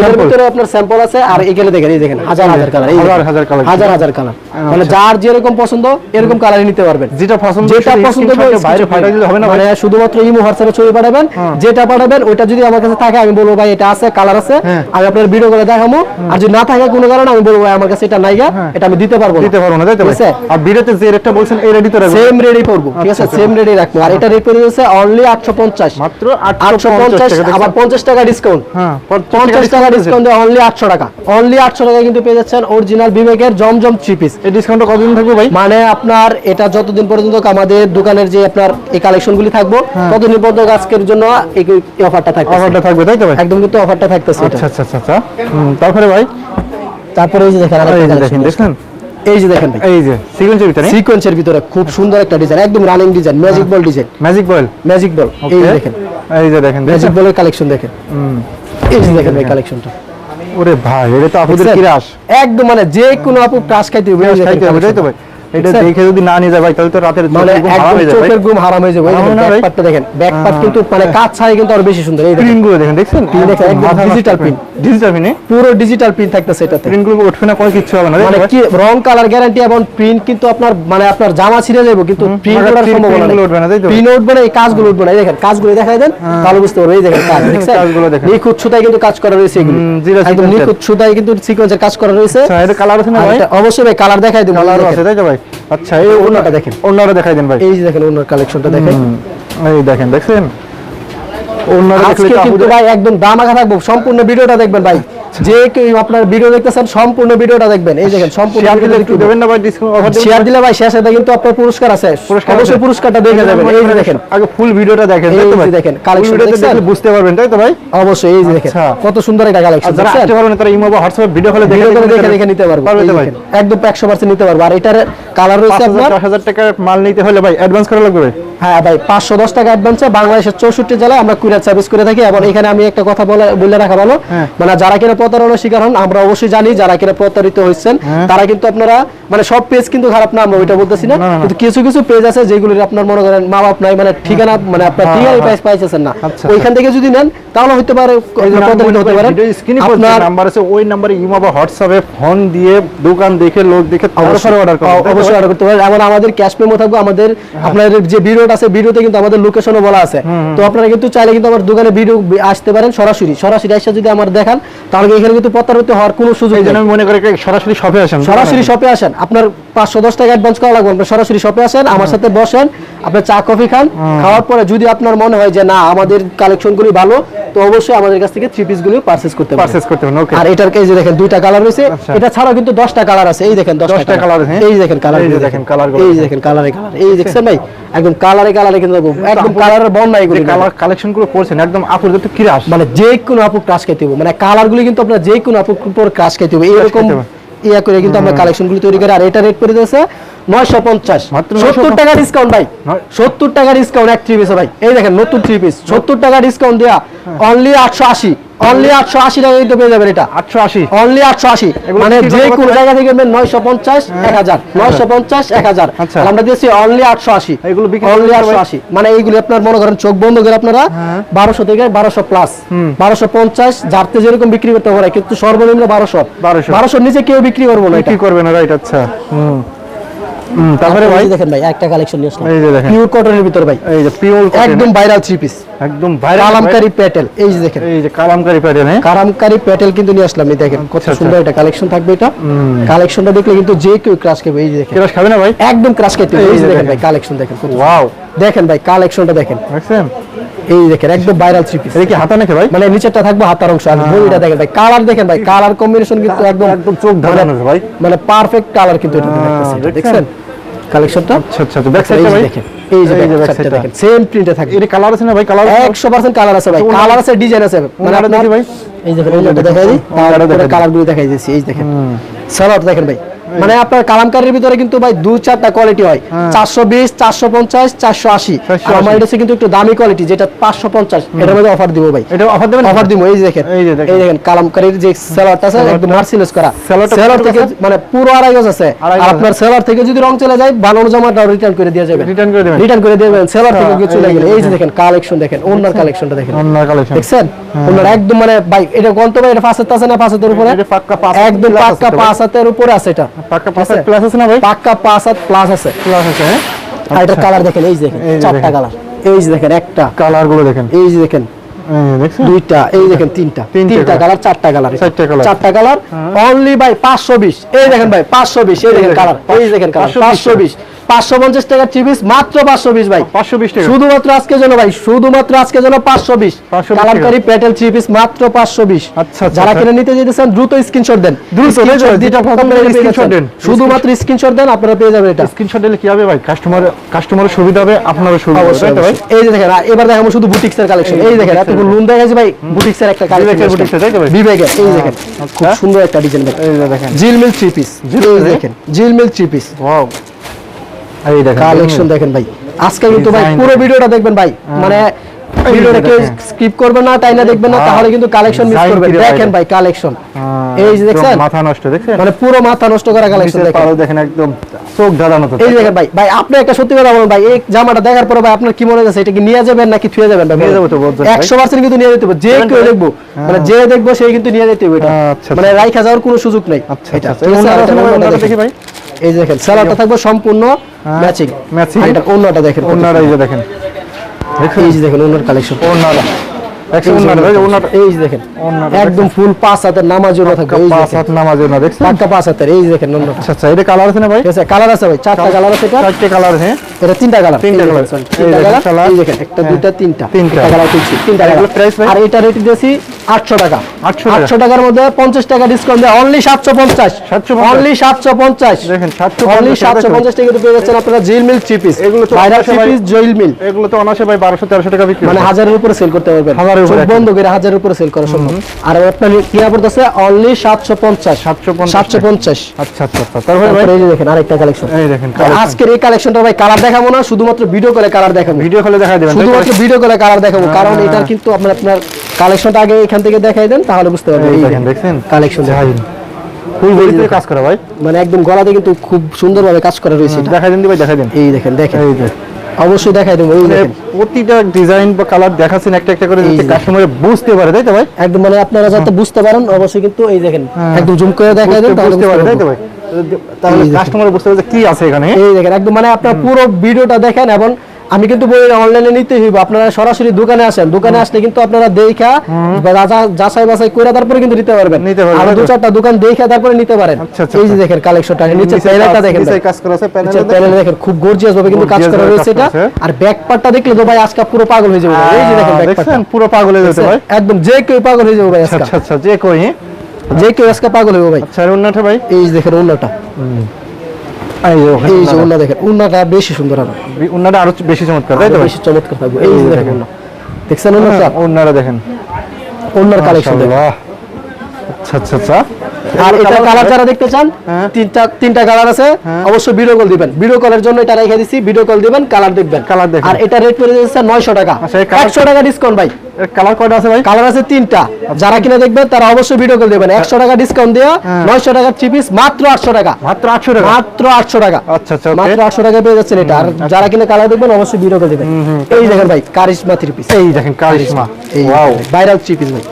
এর ভিতরে আপনার স্যাম্পল আছে আর এখানে দেখেন এই দেখেন হাজার হাজার কালার হাজার হাজার colour। হাজার হাজার কালার মানে যার যেরকম পছন্দ এরকম কালারই নিতে পারবেন। যেটা পছন্দ যেটা পছন্দ screenshot হবে এ বাইরে ফাটা দিলে হবে না মানে শুধুমাত্র ইমো হোয়াটসঅ্যাপে ছবি পাঠাবেন যেটা পাঠাবেন ওইটা যদি আমার কাছে থাকে আমি বলব ভাই এটা আছে কালার আছে। হ্যাঁ। আমি আপনার ভিডিও করে দেখাবো আর যদি না থাকে কোনো কারণে আমি বলব ভাই আমার কাছে এটা নাই এটা আমি দিতে পারব দিতে পারব না তাই তো? আর ভিডিওতে যে রেটটা বলছেন এই রেডি তো সেম রেডি করব ঠিক আছে? আচ্ছা, সেম রেডি রাখব। আর এটা রেট পড়ে যাচ্ছে অনলি আটশো পঞ্চাশ। মাত্র আটশো 850 পঞ্চাশ টাকা আবার দেখছেন? পঞ্চাশ টাকা ডিসকাউন্ট হ্যাঁ পঞ্চাশ টাকা ডিসকাউন্ট অনলি আটশো টাকা। অনলি আটশো টাকা কিন্তু পেয়ে যাচ্ছেন অরিজিনাল বিবেকের জমজম থ্রি পিস এই ডিসকাউন্টটা কতদিন থাকবে ভাই? মানে আপনার এটা যতদিন পর্যন্ত আমাদের দোকানের যে আপনার এই কালেকশন গুলি থাকব ততদিন পর্যন্ত আজকের জন্য এই অফারটা থাকবে অফারটা থাকবে তাই তো ভাই? একদম কিন্তু অফারটা থাকতেছে আচ্ছা আচ্ছা আচ্ছা আচ্ছা। তারপরে ভাই? তারপরে এই যে দেখেন দেখেন। এই যে দেখেন এই যে সিকোয়েন্সের ভিতরে? সিকোয়েন্সের ভিতরে খুব সুন্দর একটা ডিজাইন একদম running design magic ball design magic ball magic ball এই দেখেন। এই যে দেখেন ম্যাজিক বলের কালেকশন দেখেন। এই যে দেখেন এই কালেকশনটা ওরে ভাই এটা তো আপুদের? কিরাস একদম মানে যে কোনো আপু ক্রাশ খাইতে হবে খাইতে হবে তাই তো ভাই এটা দেখে যদি না নিয়ে যায় ভাই তাহলে তো রাতের মানে চোখের ঘুম হারাম হয়ে হয়ে যাবে হারাম না ব্যাক ভাই? পার্টটা দেখেন ব্যাক পার্ট কিন্তু মানে কাজ কিন্তু আরও বেশি সুন্দর এই প্রিন্টগুলো দেখেন দেখছেন? digital print। ডিজিটাল প্রিন্ট পুরো ডিজিটাল প্রিন্ট থাকতেছে এটাতে। প্রিন্টগুলো উঠবে না কোনো কিছু হবে না মানে কি রং কালার গ্যারান্টি এবং প্রিন্ট কিন্তু আপনার মানে আপনার জামা ছিঁড়ে যাবে কিন্তু প্রিন্ট মানে করার সম্ভাবনা গুলো উঠবে না, তাই তো? প্রিন্ট উঠবে না এই কাজগুলো উঠবে না এই দেখেন কাজগুলো দেখাই দেন তাহলে বুঝতে পারবে এই দেখেন কাজ দেখছেন কাজগুলো দেখেন। নিখুঁত সুতায় কিন্তু কাজ করা রয়েছে এগুলো। একদম। নিখুঁত সুতায় কিন্তু সিকোয়েন্সের কাজ করা রয়েছে। আচ্ছা এটা কালার আছে না ভাই? অবশ্যই ভাই কালার দেখাই দেবো। কালারও এই আছে তাই তো ভাই? আচ্ছা এই ওড়নাটা দেখেন। অন্যরা দেখাই দেন ভাই। এই যে দেখেন ওনার কালেকশনটা দেখেন। এই দেখেন দেখছেন? অন্যরা দেখলে কিন্তু ভাই একদম দামাকা থাকব। সম্পূর্ণ ভিডিওটা দেখবেন ভাই। যে কেউ আপনার ভিডিও দেখতেছেন সম্পূর্ণ ভিডিওটা দেখবেন। এই দেখেন সম্পূর্ণ শেয়ার একটু একটু দেবেন না ভাই? ডিসকাউন্ট শেয়ার দিলে? ভাই শেষে কিন্তু আপনার পুরস্কার আছে। অবশ্যই? পুরস্কারটা দেখে যাবেন। এই যে দেখেন। আগে ফুল ভিডিওটা দেখেন এই যে দেখেন? দেখলে বুঝতে পারবেন তাই তো ভাই? অবশ্যই এই যে দেখেন। আচ্ছা। কত সুন্দর একটা কালেকশন যারা আসতে পারবেন তারা ইমো বা হোয়াটসঅ্যাপ ভিডিও কলে দেখে দেখে নিতে পারব। দেখেন, একদম একশো পার্সেন্ট নিতে পারব। আর এটার কালার রয়েছে আপনার দশ হাজার টাকার মাল নিতে হলে ভাই অ্যাডভান্স করা লাগবে হ্যাঁ ভাই পাঁচশো দশ টাকা অ্যাডভান্সে বাংলাদেশের চৌষট্টি জেলায় আমরা কুরিয়ার সার্ভিস করে থাকি এবং এখানে আমি একটা কথা বলে বলে রাখা ভালো হ্যাঁ। মানে যারা কিনা প্রতারণার শিকার হন আমরা অবশ্যই জানি যারা কিনা প্রতারিত হয়েছেন হ্যাঁ। তারা কিন্তু আপনারা মানে সব পেজ কিন্তু খারাপ না আমরা ওইটা বলতেছি না। কিন্তু কিছু কিছু পেজ আছে যেগুলো আপনার মনে করেন মা বাপ নাই মানে ঠিকানা মানে আপনার হ্যাঁ, ঠিকানা হ্যাঁ। পাইছেন না আচ্ছা, ওইখান থেকে যদি নেন তাহলে হতে পারে প্রতারিত হতে পারে স্ক্রিনে আপনার নাম্বার আছে ওই নাম্বারে ইমো বা হোয়াটসঅ্যাপে ফোন দিয়ে দোকান দেখে লোক দেখে তারপরে অবশ্যই অর্ডার তো? অবশ্যই অর্ডার করতে পারেন। এবং আমাদের ক্যাশ মেমো থাকবে আমাদের আপনাদের যে ভিডিওটা আছে ভিডিওতে কিন্তু আমাদের লোকেশনও বলা আছে। তো আপনারা কিন্তু চাইলে কিন্তু আমার দোকানে ভিডিও আসতে পারেন সরাসরি। সরাসরি এসে যদি আমার দেখান তাহলে এখানে কিন্তু হওয়ার কোনো সুযোগ নেই। আমি মনে করি সরাসরি শপে আসেন। সরাসরি শপে আসেন। আপনার পাঁচশো দশ টাকা অ্যাডভান্স করা লাগবে। আপনার সরাসরি শপে আসেন আমার সাথে বসেন। আপনি চা কফি খান খাওয়ার পরে যদি আপনার মনে হয় যে না আমাদের কালেকশনগুলি ভালো তো অবশ্যই আমাদের কাছ থেকে থ্রি পিসগুলো পারচেজ করতে পারচেজ করতে পারেন ওকে আর এটার যে দেখেন দুইটা কালার রয়েছে। আচ্ছা। এটা ছাড়াও কিন্তু দশটা কালার আছে। এই দেখেন দশটা 10টা কালার হ্যাঁ। এই দেখেন কালার এই দেখেনগুলো। এই দেখেন কালারে কালার এই দেখছেন ভাই? একদম কালারে কালারে কিন্তু একদম কালারের বন্যা এগুলো কালার কালেকশনগুলো করছেন একদম আপুর তো কিরাস মানে যে কোনো আপু ক্রাশ খাইতে হবে। মানে কালার গুলি কিন্তু আপনার যে কোনো আপুর ক্রাশ খাইতে হবে। এরকম। ইয়া করে কিন্তু আমরা কালেকশন গুলি তৈরি করি। আর এটা রেট করে দিয়েছে নয়শো পঞ্চাশ। সত্তর টাকা ডিসকাউন্ট ভাই। সত্তর টাকা ডিসকাউন্ট এক থ্রি পিসে ভাই। এই দেখেন নতুন থ্রি পিস সত্তর টাকা ডিসকাউন্ট দেওয়া অনলি আটশো আশি। অনলি আটশো আশি টাকা কিন্তু পেয়ে যাবেন এটা। আটশো আশি। অনলি আটশো আশি। মানে কি যে কোনো জায়গা থেকে নয়শো পঞ্চাশ এক হাজার। নয়শো পঞ্চাশ এক হাজার। আমরা দিয়েছি অনলি আটশো আশি। এগুলো অনলি আটশো আশি। মানে এইগুলো আপনার মনে করেন চোখ বন্ধ করে আপনারা বারোশো থেকে বারোশো প্লাস বারোশো পঞ্চাশ যারতে যেরকম বিক্রি করতে পারে কিন্তু সর্বনিম্ন বারোশো। 1200 বারোশোর নিচে কেউ বিক্রি করব না কি করবেন রাইট আচ্ছা। তারপরে ভাই? দেখেন ভাই একটা কালেকশন নিয়ে আসলাম। এই যে দেখেন। পিওর কটনের ভিতর ভাই। এই যে পিওর একদম ভাইরাল থ্রি পিস একদম ভাইরাল কালামকারি প্যাটেল এই যে দেখেন। এই যে কালামকারি প্যাটার্ন হ্যাঁ? কারামকারি প্যাটেল কিন্তু নিয়ে আসলাম এই দেখেন। কত আচ্ছা, আচ্ছা। সুন্দর একটা কালেকশন থাকবে এটা। কালেকশনটা দেখলে কিন্তু যে কেউ ক্রাশ খাবে এই যে দেখেন। কিরাস খাবে না ভাই? একদম ক্রাশ খেতে এই যে দেখেন। ভাই কালেকশন দেখেন ওয়াও দেখেন ভাই কালেকশনটা দেখেন। দেখছেন? এই দেখেন একদম ভাইরাল থ্রি পিস এটা কি হাতা নাকি ভাই? মানে নিচেরটা থাকবে হাতার অংশ। আর বইটা দেখেন ভাই কালার দেখেন ভাই কালার কম্বিনেশন কিন্তু একদম একদম চোখ ধাঁধানো ভাই। মানে পারফেক্ট কালার কিন্তু এটা দেখছেন? কালেকশনটা আচ্ছা আচ্ছা ব্যাক এই সাইডটা ভাই? দেখেন এই যে ব্যাক সাইডটা। দেখেন সেম প্রিন্টে থাকে এটা কালার আছে না ভাই? কালার একশো পার্সেন্ট কালার আছে ভাই কালার আছে ডিজাইন আছে। মানে আপনি দেখি ভাই। এই দেখেন ওনাটা দেখাই দিই ওনাটা দেখাই দিই। কালারগুলো দেখাই দিচ্ছি এই দেখেন। সালোয়ার দেখেন ভাই। মানে আপনার কালামকারীর ভিতরে কিন্তু ভাই দু চারটা কোয়ালিটি হয়। চারশো বিশ চারশো পঞ্চাশ চারশো আশি। আমার এটা কিন্তু একটু দামি কোয়ালিটি যেটা পাঁচশো পঞ্চাশ। এটার মধ্যে অফার দিব ভাই। এটা অফার দেবেন? অফার দিব এই দেখেন। এই দেখেন। কালামকারীর যে সেলারটা আছে একদম মার্সিলেস করা। সেলার থেকে মানে পুরো আড়াই গজ আছে। আর আপনার সেলার থেকে যদি রং চলে যায় বানানো জামাটা রিটার্ন করে দিয়ে যাবে। রিটার্ন করে দেবেন। রিটার্ন করে দেবেন সেলার থেকে কিছু চলে এই গেলে। যে এই যে দেখেন। কালেকশন দেখেন ওনার কালেকশনটা দেখেন। অন্য কালেকশন দেখছেন? ওনার একদম মানে ভাই এটা ভাই এটা পাঁচ হাত আছে না হাতের উপরে? একদম পাক্কা। পাঁচ হাতের উপরে আছে এটা। পাক্কা পাঁচ? প্লাস আছে? না ভাই? পাক্কা পাঁচ হাত প্লাস আছে। প্লাস আছে হ্যাঁ? আর কালার দেখেন এই দেখেন চারটা কালার এই যে দেখেন একটা। কালারগুলো দেখেন এই যে দেখেন দুইটা এই দেখেন তিনটা। তিনটা কালার চারটা কালার চারটা চারটা কালার অনলি ভাই পাঁচশো বিশ। এই দেখেন ভাই পাঁচশো বিশ এই দেখেন কালার এই দেখেন কালার 520 পাঁচশো বিশ। পাঁচশো পঞ্চাশ টাকার চিবিস মাত্র পাঁচশো বিশ ভাই। পাঁচশো বিশ টাকা। শুধুমাত্র আজকের জন্য ভাই শুধুমাত্র আজকের জন্য পাঁচশো বিশ। 520 কালামকারি প্যাটেল থ্রি পিস মাত্র পাঁচশো বিশ। আচ্ছা, আচ্ছা, যারা আচ্ছা। কিনে নিতে যেতেছেন দ্রুত স্ক্রিনশট দেন। দ্রুত। শুধুমাত্র স্ক্রিনশট দেন আপনারা পেয়ে যাবেন এটা। স্ক্রিনশট দিলে কি হবে ভাই? কাস্টমার কাস্টমারের সুবিধা হবে আপনারও সুবিধা হবে ভাই? এই যে দেখেন এবার দেখাবো শুধু বুটিক্স এর কালেকশন এই দেখেন এত লুন দেখাচ্ছি ভাই বুটিক্স এর একটা কালেকশন বিবেকের তাই তো ভাই? বিবেকের এই দেখেন খুব আচ্ছা। সুন্দর একটা ডিজাইন দেখেন। জিলমিল থ্রি পিস এই দেখেন জিলমিল থ্রি পিস ওয়াও কালেকশন দেখেন ভাই। আজকে কিন্তু ভাই পুরো ভিডিওটা দেখবেন ভাই। মানে ভিডিওটা কেউ স্কিপ করবে না তাই না দেখবেন না হ্যাঁ। তাহলে কিন্তু কালেকশন মিস Design করবেন কি রে দেখেন ভাই? ভাই কালেকশন হ্যাঁ, এই যে একদম মাথা নষ্ট দেখছেন? মানে পুরো মাথা নষ্ট করা কালেকশন দেখেন। পাড়ও দেখেন একদম চোখ ধাঁধানো তো এই দেখেন। ভাই ভাই আপনি একটা সত্যি কথা বলুন ভাই এই জামাটা দেখার পরে ভাই আপনার কি মনে হচ্ছে এটা কি নিয়ে যাবেন নাকি থুয়ে যাবেন ভাই? নিয়ে যাব তো বলছেন ভাই। একশো পার্সেন্ট কিন্তু নিয়ে যেতে হবে যে কেউ দেখব। মানে যে দেখব সেই কিন্তু নিয়ে যেতে হবে এটা। আচ্ছা, মানে রাইখা যাওয়ার কোনো সুযোগ নেই। আচ্ছা আচ্ছা। এটা। দেখি ভাই, অন্যটা এই দেখেন স্যালাডটা থাকবে সম্পূর্ণ হ্যাঁ, ম্যাচিং এটা অন্যটা দেখেন কত এই যে দেখেন এই যে দেখেন ওনার কালেকশন ওনাটা একদম ফুল পাঁচ হাতের নামাজ থাকবে এই পাঁচ দেখেন হাত নামাজ পাক্কা পাঁচ হাতের এই দেখেন আচ্ছা আচ্ছা এটা কালার আছে না ভাই কালার আছে ভাই চারটা কালার আছে এটা চারটে কালার হ্যাঁ এটা তিনটা কালার তিনটা colour। তিনটা কালার এই দেখেন একটা হ্যাঁ। দুইটা তিনটা তিনটা। কালার তিনটা কালার আর এটা রেট দিয়েছি 800 টাকা। 800 টাকার মধ্যে 50 টাকা ডিসকাউন্ট দেয়। অনলি 750 750 অনলি 750 দেখেন সাতশো পঞ্চাশ টাকা 750 পেয়ে যাচ্ছেন আপনারা জিল মিল থ্রি এগুলো তো ভাইরাল অনায়াসে থ্রি ভাই- পিস জইল মিল। এগুলো তো অনাসে ভাই বারোশো তেরোশো টাকা বিক্রি মানে হাজারের উপরে সেল করতে পারবেন। হাজারের উপরে বন্ধ করে হাজারের উপরে সেল করা সম্ভব। আর আপনার কিনা পড়তেছে অনলি 750 750 750 আচ্ছা আচ্ছা আচ্ছা। তারপরে এই দেখেন আরেকটা কালেকশন এই দেখেন আজকের এই কালেকশনটা ভাই কালার দেখাবো না শুধুমাত্র ভিডিও করে কালার দেখাবো। ভিডিও কলে দেখা দেবেন শুধুমাত্র ভিডিও করে কালার দেখাবো কারণ হ্যাঁ। এটার কিন্তু আপনার আপনার কালেকশনটা আগে এখান থেকে দেখাই দেন তাহলে বুঝতে পারবেন। দেখেন দেখছেন? কালেকশন যাই ফুল বডিতে কাজ করা ভাই। মানে একদম গলাতে কিন্তু খুব সুন্দরভাবে কাজ করা রয়েছে এটা। দেখা দিন ভাই দেখা দিন। এই দেখেন দেখেন। এই যে। অবশ্যই দেখাই দেবো প্রতিটা ডিজাইন বা কালার দেখাচ্ছেন একটা একটা করে যাতে কাস্টমার বুঝতে পারে তাই তো ভাই? একদম মানে আপনারা যাতে বুঝতে পারেন অবশ্যই কিন্তু এই দেখেন একদম জুম করে দেখাই দেন তাহলে বুঝতে পারে তাই তো ভাই? তাহলে কাস্টমার বুঝতে পারছে কি আছে এখানে। এই দেখেন একদম মানে আপনার পুরো ভিডিওটা দেখেন এবং আমি কিন্তু বই অনলাইনে নিতে হইব। আপনারা সরাসরি দোকানে আসেন। দোকানে আসলে কিন্তু আপনারা দেখা যাচাই বাছাই করে তারপরে কিন্তু নিতে পারবেন। নিতে পারবেন, আর দু চারটা দোকান দেখে তারপরে নিতে পারেন। আচ্ছা, আচ্ছা, এই যে আচ্ছা। দেখেন কালেকশনটা নিচে প্যানেলটা দেখেন কাজ করা আছে, প্যানেলে দেখেন। খুব গর্জিয়াস ভাবে কিন্তু কাজ করা রয়েছে এটা। আর ব্যাক পার্টটা দেখলে তো ভাই আজকে পুরো পাগল হয়ে যাবে এই যে দেখেন ব্যাক পার্টটা পুরো পাগল হয়ে যেতে ভাই। একদম যে কেউ পাগল হয়ে যাবে ভাই আজকে। আচ্ছা আচ্ছা যে কই যে কেউ আজকে পাগল হয়ে যাবে ভাই। আচ্ছা অন্যটা ভাই? এই যে দেখেন উন্নাটা এই যে। উন্না দেখেন উন্নাটা বেশি সুন্দর হবে। বি- আরও বেশি চমৎকার তাই তো? বেশি চমৎকার থাকবে। এই যে দেখেন দেখছেন উন্নাটা? হ্যাঁ, দেখেন। উন্নার কালেকশন। আচ্ছা আচ্ছা আচ্ছা। আর এটা কালার যারা দেখতে চান হ্যাঁ। তিনটা তিনটা কালার আছে অবশ্যই ভিডিও কল দিবেন। ভিডিও কলের জন্য এটা রেখে দিছি ভিডিও কল দিবেন কালার দেখবেন। Colour দেখবেন। আর এটা রেট পড়ে যাচ্ছে 900 টাকা। আচ্ছা, এই 100 টাকা ডিসকাউন্ট ভাই। কালার কয়টা আছে ভাই? কালার আছে তিনটা। যারা কিনা দেখবেন তারা অবশ্যই ভিডিও কল দিবেন। 100 টাকা ডিসকাউন্ট দিয়ে 900 টাকা থ্রি পিস মাত্র 800 টাকা। মাত্র 800 টাকা? মাত্র 800 টাকা। আচ্ছা আচ্ছা মাত্র 800 টাকা পেয়ে যাচ্ছেন এটা। আর যারা কিনা কালার দেখবেন অবশ্যই ভিডিও কল দিবেন। এই দেখেন ভাই কারিশমা থ্রি পিস এই দেখেন কারিশমা। এই ভাইরাল থ্রি পিস ভাই।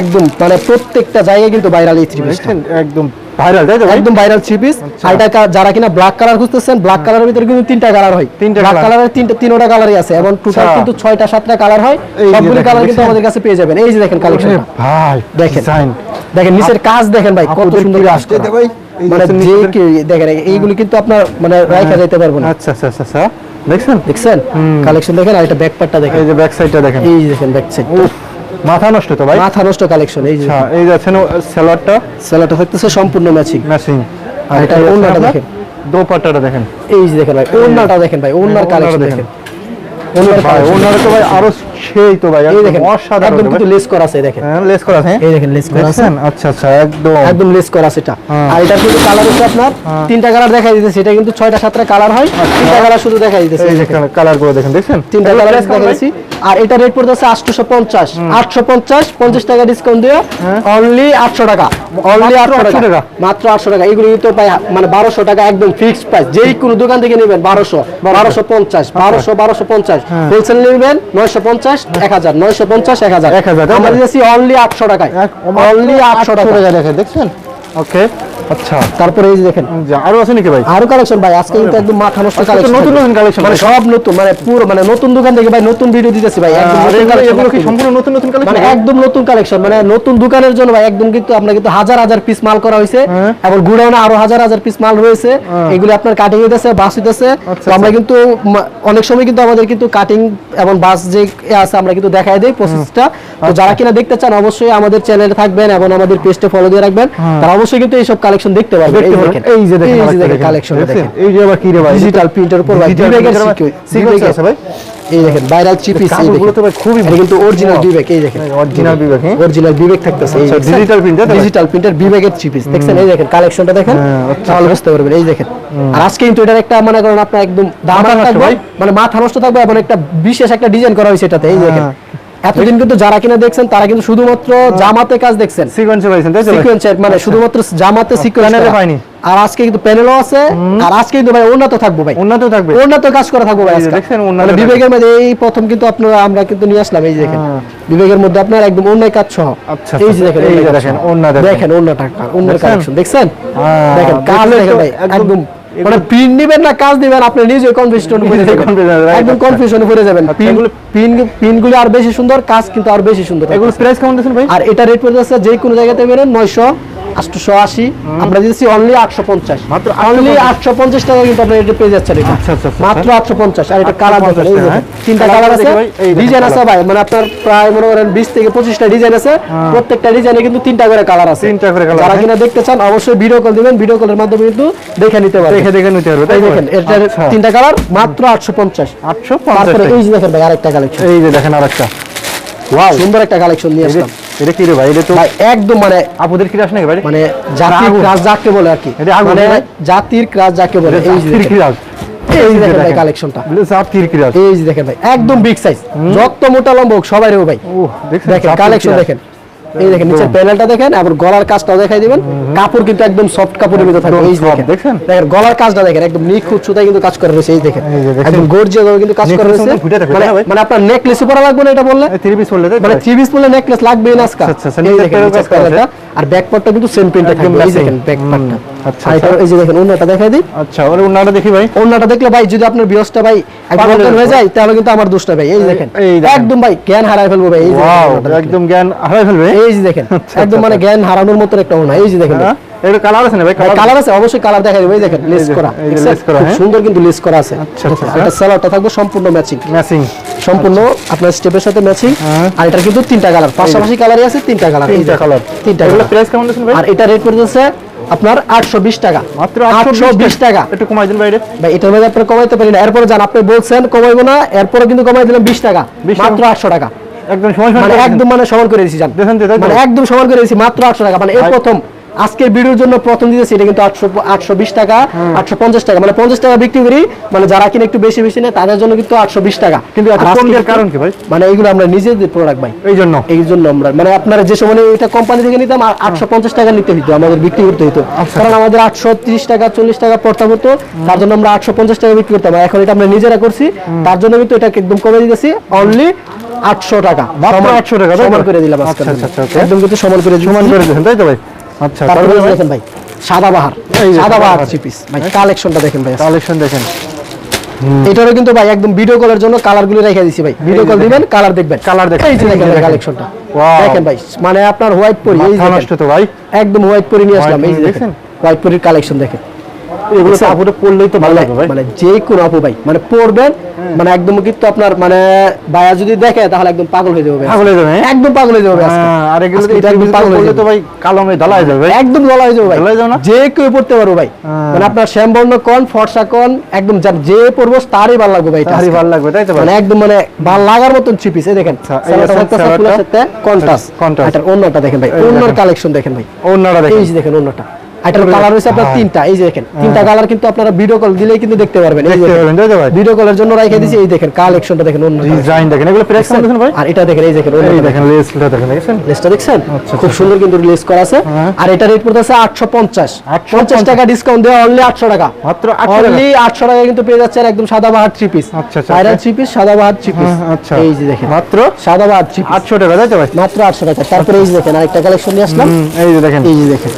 একদম মানে প্রত্যেকটা জায়গায় কিন্তু ভাইরাল এই থ্রি পিস দেখছেন একদম ভাইরাল তাই তো একদম ভাইরাল থ্রি পিস এটা যারা কিনা ব্ল্যাক কালার খুঁজতেছেন ব্ল্যাক কালারের ভিতরে কিন্তু তিনটা কালার হয়। তিনটা ব্ল্যাক কালারের তিনটা তিনটা কালারই আছে এবং টোটাল আচ্ছা। কিন্তু কালার হয়। সবগুলি দেখেন, কালার কিন্তু আমাদের কাছে পেয়ে যাবেন। এই যে দেখেন কালেকশন ভাই দেখেন। দেখেন নিচের কাজ দেখেন ভাই কত সুন্দর ভাই? এই মানে যে দেখেন এইগুলি কিন্তু আপনার মানে রাখা যেতে পারব না। আচ্ছা আচ্ছা আচ্ছা আচ্ছা। দেখছেন? দেখছেন? কালেকশন দেখেন আর এটা ব্যাক পার্টটা দেখেন। এই যে ব্যাক সাইডটা দেখেন। এই দেখেন ব্যাক সাইড উফ। মাথা নষ্ট তো ভাই? মাথা নষ্ট কালেকশন এই যে। আচ্ছা এই দেখেন সেলারটা? সেলারটা থাকতেছে সম্পূর্ণ ম্যাচিং ম্যাচিং আর এটা ওন্নাটা দেখেন। দোপাট্টাটা দেখেন। এই যে দেখেন ভাই ওন্নাটা দেখেন ভাই ওন্নার কালেকশন দেখেন। ওন্নার ভাই ওন্নার ওনারা তো ভাই আরও সেই তো ভাই একদম দেখেন অসাধারণ একদম কিন্তু লেস করা আছে দেখেন। হ্যাঁ লেস করা আছে এই দেখেন লেস করা আছে। আচ্ছা আচ্ছা একদম। একদম লেস করা আছে এটা। হ্যাঁ। আর এটার কিন্তু কালার হচ্ছে আপনার তিনটা কালার দেখাই দিতেছে এটা কিন্তু ছয়টা সাতটা কালার হয় তিনটা কালার শুধু দেখাই দিতেছে। এই যে কালারগুলো দেখেন দেখছেন? তিনটা কালার দেখাইছি আর এটা রেট পড়তেছে আটশো পঞ্চাশ আটশো পঞ্চাশ পঞ্চাশ টাকা ডিসকাউন্ট দিয়ে অনলি আটশো টাকা। অনলি হ্যাঁ। মাত্র আটশো 800 টাকা? মাত্র আটশো টাকা। এগুলো কিন্তু পাই মানে বারোশো টাকা একদম ফিক্সড প্রাইস যেই কোনো দোকান থেকে নেবেন বারোশো বারোশো। পঞ্চাশ আচ্ছা। বারোশো বারোশো পঞ্চাশ। হ্যাঁ। হোলসেল নেবেন নয়শো পঞ্চাশ এক হাজার। নয়শো পঞ্চাশ এক হাজার। 1000, তাই তো? আমরা দিয়েছি অনলি আটশো টাকায়। অনলি আটশো টাকা দেখেন দেখছেন? ওকে। আচ্ছা। তারপরে এই যে দেখেন। আরও আছে নাকি ভাই? আরও কালেকশন ভাই আজকে কিন্তু একদম মাথা নষ্ট কালেকশন নতুন নতুন collection মানে সব নতুন মানে পুরো মানে নতুন দোকান থেকে ভাই নতুন ভিডিও দিতেছি ভাই একদম এগুলো- কি সম্পূর্ণ নতুন নতুন মানে একদম নতুন কালেকশন মানে নতুন দোকানের জন্য ভাই একদম কিন্তু আপনার কিন্তু হাজার হাজার পিস মাল করা হয়েছে। হ্যাঁ। এবং গুডাউনে আরও হাজার হাজার পিস মাল রয়েছে। এগুলো আপনার কাটিং হইতেছে বাস হইতেছে। আচ্ছা, তো আমরা কিন্তু অনেক সময় কিন্তু আমাদের কিন্তু কাটিং এবং বাস যে আছে আমরা কিন্তু দেখাই দেই প্রসেসটা তো আচ্ছা। যারা কিনা দেখতে চান অবশ্যই আমাদের চ্যানেলে থাকবেন এবং আমাদের পেজটা ফলো দিয়ে রাখবেন। তারা অবশ্যই কিন্তু এইসব কালেকশন দেখতে পারবেন। এই যে দেখেন। আরেকটা দেখেন। কালেকশন দেখেন। এই যে আবার কি রে ভাই? ডিজিটাল প্রিন্টের উপর ভাই। সিকিউর আছে। ভাই। এই দেখেন ভাইরাল চিপিস এই দেখেন। তো ভাই খুবই এটা কিন্তু অরিজিনাল. বিবেক এই দেখেন। অরিজিনাল বিবেক হ্যাঁ? অরিজিনাল বিবেক থাকতেছে। এই তাই তো? ডিজিটাল প্রিন্টার বিবেকের চিপিস দেখছেন? এই দেখেন কালেকশনটা দেখেন। হ্যাঁ, আচ্ছা, তাহলে বুঝতে পারবেন। এই দেখেন। আর আজকে কিন্তু এটার একটা মনে করেন আপনার একদম দাম থাকবে। মানে মাথা নষ্ট থাকবে এবং একটা বিশেষ একটা ডিজাইন করা হয়েছে এটাতে। এই দেখেন। এতদিন কিন্তু যারা কিনা দেখছেন তারা কিন্তু শুধুমাত্র জামাতে কাজ দেখছেন সিকোয়েন্সে পাইছেন তাই তো ভাই? সিকোয়েন্সের মানে শুধুমাত্র জামাতে সিকোয়েন্স প্যানেলে পাইনি। আর আজকে কিন্তু প্যানেলও আছে আর আজকে কিন্তু ভাই উন্নত থাকব ভাই উন্নত থাকবে উন্নত কাজ করা থাকব ভাই। দেখছেন, উন্নত মানে বিবেকের মধ্যে এই প্রথম কিন্তু আপনারা আমরা কিন্তু নিয়ে আসলাম এই দেখেন হ্যাঁ। বিবেকের মধ্যে আপনার একদম অন্য কাজ সহ আচ্ছা, এই যে আচ্ছা, দেখেন এই যে অন্য দেখেন। দেখেন। দেখেন অন্য টাকা অন্য দেখছেন? কালেকশন দেখছেন হ্যাঁ, দেখেন কাজ দেখেন ভাই একদম মানে পিন নেবেন না কাজ দিবেন আপনি নিজে কনফিউশন পড়ে নিজে যাবেন। একদম কনফিউশন পড়ে যাবেন। আচ্ছা, পিন এগুলো- পিনগুলো আর বেশি সুন্দর কাজ কিন্তু আর বেশি সুন্দর এগুলো প্রাইস কেমন দিচ্ছেন ভাই? আর এটা রেট পড়ে যাচ্ছে যে কোনো জায়গাতে বেরেন নয়শো আটশো আশি। আমরা দিচ্ছি অনলি আটশো পঞ্চাশ। মাত্র অনলি আটশো পঞ্চাশ টাকা কিন্তু আপনার এটা পেয়ে যাচ্ছেন এটা। আচ্ছা, আচ্ছা, আচ্ছা। মাত্র আটশো পঞ্চাশ। আর এটা কালার দেখেন হ্যাঁ। তিনটা কালার আছে। ডিজাইন আছে ভাই মানে আপনার প্রায় মনে করেন বিশ থেকে পঁচিশটা ডিজাইন আছে। প্রত্যেকটা ডিজাইনে কিন্তু তিনটা করে কালার আছে। তিনটা করে colour যারা কিনা দেখতে চান অবশ্যই ভিডিও কল দিবেন। ভিডিও কলের মাধ্যমে কিন্তু দেখে নিতে পারবেন। দেখে দেখে নিতে পারবে তাই দেখেন আচ্ছা। তিনটা কালার মাত্র আটশো পঞ্চাশ। আটশো পঞ্চাশ এই যে দেখেন ভাই আরেকটা কালেকশন এই যে দেখেন আরেকটা। সুন্দর একটা কালেকশন নিয়ে আসলাম। এটা কি রে ভাই? এটা তো ভাই একদম মানে আপুদের ক্রাশ নাকি ভাই মানে জাতির ক্রাশ যাকে বলে আর কি। মানে জাতির ক্রাশ যাকে বলে। এই যে ক্রাশ। এই যে দেখেন ভাই কালেকশনটা জাতির ক্রাশ। এই যে দেখেন ভাই একদম বিগ সাইজ যত মোটা লম্বা হোক সবাই রে ভাই। ও দেখেন কালেকশন দেখেন। এই দেখেন নিচের প্যানেলটা দেখেন আবার গলার কাজটাও দেখাই দিবেন। কাপড় কিন্তু একদম সফট কাপড়ের ভিতরে থাকবে এই দেখেন। দেখেন গলার কাজটা দেখেন একদম নিখুঁত সুতায় কিন্তু কাজ করা রয়েছে এই দেখেন? একদম গর্জিয়াস ভাবে কিন্তু কাজ করা রয়েছে। মানে? মানে আপনার নেকলেস পরা লাগবে না এটা বললে? থ্রি পিস বললে মানে? থ্রি পিস বললে নেকলেস লাগবেই না আজকে আচ্ছা, আচ্ছা, আর ব্যাক পার্টটা কিন্তু সেম প্রিন্টে থাকবে এই। দেখেন ব্যাক পার্টটা আচ্ছা, এটা আচ্ছা। এই যে দেখেন ওন্নাটা দেখাই দিই। আচ্ছা ওর ওন্নাটা দেখি ভাই। ওন্নাটা দেখলে ভাই যদি আপনার বিয়সটা ভাই একদম হয়ে যায় তাহলে কিন্তু আমার দোষটা ভাই। এই দেখেন একদম ভাই জ্ঞান হারায় ফেলব ভাই। এই যে। একদম জ্ঞান হারাই ফেলবে। এই যে দেখেন আচ্ছা, একদম মানে জ্ঞান হারানোর মতো একটা ওনা এই যে দেখেন। ভাই। কালার আছে না ভাই? কালার কালার আছে অবশ্যই কালার দেখা যাবে এই দেখেন লেস করা। এই যে দেখছেন? lace করা। সুন্দর কিন্তু লেস করা আছে। আচ্ছা, এটা সালোয়ারটা থাকবে সম্পূর্ণ ম্যাচিং ম্যাচিং সম্পূর্ণ আপনার স্টেপের সাথে ম্যাচিং। আর এটা কিন্তু তিনটা কালার পাশাপাশি কালারই আছে তিনটা কালার তিনটা কালার তিনটা কালার প্রাইস কেমন দিচ্ছেন ভাই? আর এটা রেট পড়তেছে আপনার 820 টাকা। মাত্র 820 টাকা। একটু কমাই দিন বাইরে ভাই এটার মধ্যে আপনি কমাইতে পারি না। এরপরে জান আপনি বলছেন কমাইবো না এরপরে কিন্তু কমাই দিলাম 20 টাকা। মাত্র 800 টাকা। একদম সময় মানে একদম মানে সমান করে দিয়েছি জান? মানে একদম সমান করে দিয়েছি মাত্র 800 টাকা। মানে এই প্রথম আজকের ভিডিওর জন্য প্রথম দিতেছি এটা কিন্তু 800 820 টাকা 850 টাকা। মানে 50 টাকা বিক্রি করি মানে যারা কিনে একটু বেশি বেশি নেয় তাদের জন্য কিন্তু 820 টাকা। কিন্তু কারণ কি ভাই? মানে এগুলো আমরা নিজেদের প্রোডাক্ট ভাই। এই জন্য। এই জন্য আমরা মানে আপনারা যে সময় এটা কোম্পানি থেকে নিতাম আটশো পঞ্চাশ টাকা নিতে হইতো আমাদের বিক্রি করতে হইতো। আচ্ছা। কারণ আমাদের আটশো তিরিশ টাকা চল্লিশ টাকা পড়তাম হতো তার জন্য আমরা আটশো পঞ্চাশ টাকা বিক্রি করতাম। এখন এটা আমরা নিজেরা করছি তার জন্য কিন্তু এটাকে একদম কমে দিতেছি অনলি আটশো টাকা। 800 টাকা, সমান করে দিলাম আচ্ছা, আচ্ছা, আচ্ছা, একদম কিন্তু সমান করে সমান করে দিয়েছেন তাই তো ভাই? আচ্ছা তারপরে তারপরে দেখেন ভাই সাদা বাহার এই যে সাদা বাহার সাদাবাহার। থ্রি পিস ভাই কালেকশনটা দেখেন ভাই কালেকশন দেখেন। এটারও কিন্তু ভাই একদম ভিডিও কলের জন্য কালারগুলো রেখে দিছি ভাই। ভিডিও কল দিবেন কালার দেখবেন। কালার দেখেন। এই যে দেখেন দেখেন। কালেকশনটা দেখেন ভাই মানে আপনার হোয়াইট পরি এই যে নষ্ট তো ভাই। একদম হোয়াইট পরি নিয়ে আসলাম এই যে দেখেন। হোয়াইট পরির কালেকশন দেখেন। এগুলো তো ভালো মানে লাগবে ভাই মানে যে কোনো আপু ভাই মানে পড়বেন মানে একদম কিন্তু আপনার মানে ভাইয়া যদি দেখে তাহলে একদম পাগল হয়ে যাবে পাগল হয়ে যাবে, হ্যাঁ? একদম পাগল হয়ে যাবে ভাই আজকে। হ্যাঁ, আর এগুলো আজকে এই এটা একদম পাগল হয়ে পরলে তো ভাই কালো ঢালাই যাবে একদম গলা হয়ে যাবে ভাই গলায় যাবে না? যে কেউ পড়তে পারব ভাই হ্যাঁ। মানে আপনার শ্যামবর্ণ কোন ফর্সা কোন একদম যার যে পড়ব তারই ভালো লাগবে ভাই তারই। ভালো লাগবে তাই তো মানে একদম মানে ভালো লাগার মতন থ্রি পিস এই দেখেন আচ্ছা, এই সালোয়ারটা আছে থাকতেছে সালোয়ারটা। ফুলের সাথে কন্ট্রাস্ট contrast। এটার অন্যটা দেখেন ভাই অন্যর দেখেন। কালেকশন দেখেন ভাই অন্যটা দেখেন এই দেখেন অন্যটা এটার কালার হয়েছে আপনার হ্যাঁ। তিনটা। এই যে দেখেন তিনটা কালার কিন্তু আপনারা ভিডিও কল দিলেই কিন্তু দেখতে পারবেন। এই দেখেন। ভিডিও কলের জন্য রাইখে দিয়েছি এই দেখেন কালেকশনটা দেখেন অন্য ডিজাইন দেখেন এগুলো প্রাইস কেমন দিচ্ছেন ভাই? আর এটা দেখেন এই দেখেন এই দেখেন লেসটা দেখেন দেখেন লেসটা দেখছেন? আচ্ছা, খুব সুন্দর কিন্তু লেস করা আছে। হ্যাঁ। আর এটা রেট পড়তেছে আটশো পঞ্চাশ। 850 টাকা ডিসকাউন্ট দেওয়া অনলি আটশো টাকা। মাত্র 800 টাকা। অনলি আটশো টাকা কিন্তু পেয়ে যাচ্ছেন একদম সাদা বাহার থ্রি পিস আচ্ছা, আচ্ছা, আচ্ছা। থ্রি পিস সাদা বাহার থ্রি পিস হ্যাঁ, আচ্ছা। এই যে দেখেন। মাত্র সাদা বাহার থ্রি পিস আটশো টাকা তাই তো ভাই? মাত্র আটশো টাকা। তারপরে এই যে দেখেন আরেকটা কালেকশন নিয়ে আসলাম। এই যে দেখেন। এই যে দেখেন।